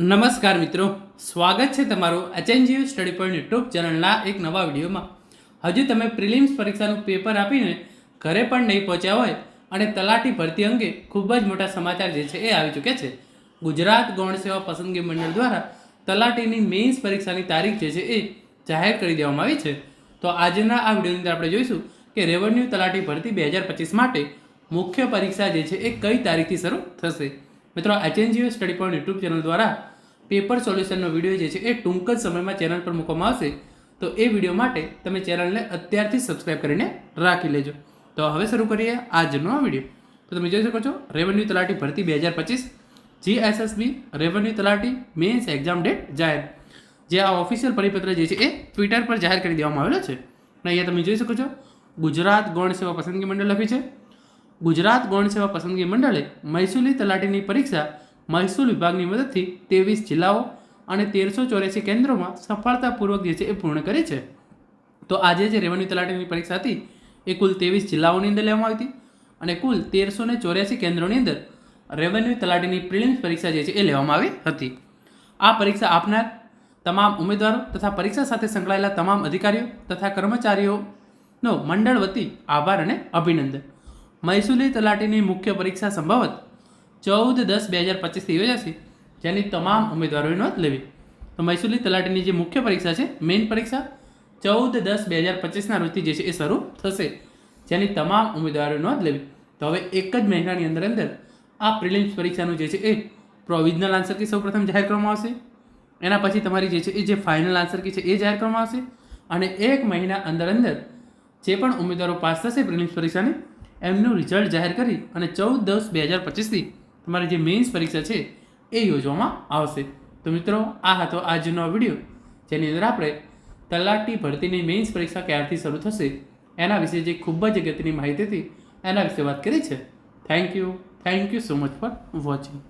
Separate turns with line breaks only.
નમસ્કાર મિત્રો. સ્વાગત છે તમારું એચએનજીયુ સ્ટડી પોઈન્ટ યુટ્યુબ ચેનલના એક નવા વિડીયોમાં. હજુ તમે પ્રિલિમ્સ પરીક્ષાનું પેપર આપીને ઘરે પણ નહીં પહોંચ્યા હોય અને તલાટી ભરતી અંગે ખૂબ જ મોટા સમાચાર જે છે એ આવી ચૂક્યા છે. ગુજરાત ગૌણ સેવા પસંદગી મંડળ દ્વારા તલાટીની મેઇન્સ પરીક્ષાની તારીખ જે છે એ જાહેર કરી દેવામાં આવી છે. તો આજના આ વિડીયોની અંદર આપણે જોઈશું કે રેવન્યુ તલાટી ભરતી બે હજાર પચીસ માટે મુખ્ય પરીક્ષા જે છે એ કઈ તારીખથી શરૂ થશે? મિત્રો HNGO study point YouTube channel દ્વારા પેપર સોલ્યુશનનો વીડિયો જે છે, એ ટૂંક જ સમયમાં ચેનલ પર મૂકવામાં આવશે. તો એ વીડિયો માટે તમે ચેનલને અત્યારથી સબસ્ક્રાઇબ કરીને રાખી લેજો. તો હવે શરૂ કરીએ આજનો આ વીડિયો તો તમે જોઈ શકો છો રેવન્યુ તલાટી ભરતી બે હજાર પચીસ GSSB revenue talati mains exam date જાહેર. જે આ ઓફિશિયલ પરિપત્ર જે છે, એ ટ્વિટર પર જાહેર કરી દેવામાં આવેલો છે. અને અહીંયા તમે જોઈ શકો છો, ગુજરાત ગૌણ સેવા પસંદગી મંડળ લખી છે. ગુજરાત ગૌણ સેવા પસંદગી મંડળે મહેસૂલી તલાટીની પરીક્ષા મહેસૂલ વિભાગની મદદથી ત્રેવીસ જિલ્લાઓ અને તેરસો ચોર્યાસી કેન્દ્રોમાં સફળતાપૂર્વક જે છે એ પૂર્ણ કરી છે. તો આજે જે રેવન્યુ તલાટીની પરીક્ષા હતી, એ કુલ ત્રેવીસ જિલ્લાઓની અંદર લેવામાં આવી હતી અને કુલ તેરસો ને ચોર્યાસી કેન્દ્રોની અંદર રેવન્યુ તલાટીની પ્રિલિમ્સ પરીક્ષા જે છે એ લેવામાં આવી હતી. આ પરીક્ષા આપનાર તમામ ઉમેદવારો તથા પરીક્ષા સાથે સંકળાયેલા તમામ અધિકારીઓ તથા કર્મચારીઓનો મંડળ વતી આભાર અને અભિનંદન. મહેસૂલી તલાટીની મુખ્ય પરીક્ષા સંભવત ચૌદ દસ બે હજાર પચીસથી યોજાશે. જેની તમામ ઉમેદવારોએ નોંધ લેવી. તો મહેસૂલી તલાટીની જે મુખ્ય પરીક્ષા છે, મેઇન પરીક્ષા, ચૌદ દસ બે હજાર પચીસના રોજથી જે છે એ શરૂ થશે. જેની તમામ ઉમેદવારોએ નોંધ લેવી. તો હવે એક જ મહિનાની અંદર અંદર આ પ્રિલિમ્સ પરીક્ષાનું જે છે એ પ્રોવિઝનલ આન્સર કી સૌપ્રથમ જાહેર કરવામાં આવશે. એના પછી તમારી જે છે એ જે ફાઇનલ આન્સર કી છે એ જાહેર કરવામાં આવશે. અને એક મહિના અંદર અંદર જે પણ ઉમેદવારો પાસ થશે પ્રિલિમ્સ પરીક્ષાની એમનું રિઝલ્ટ જાહેર કરી અને ચૌદ દસ બે હજાર પચીસથી તમારી જે મેઇન્સ પરીક્ષા છે એ યોજવામાં આવશે. તો મિત્રો, આ હતો આજનો વીડિયો જેની અંદર આપણે તલાટી ભરતીની મેઇન્સ પરીક્ષા ક્યારથી શરૂ થશે, એના વિશે જે ખૂબ જ અગત્યની માહિતી હતી, એના વિશે વાત કરી છે. Thank you thank you so much for watching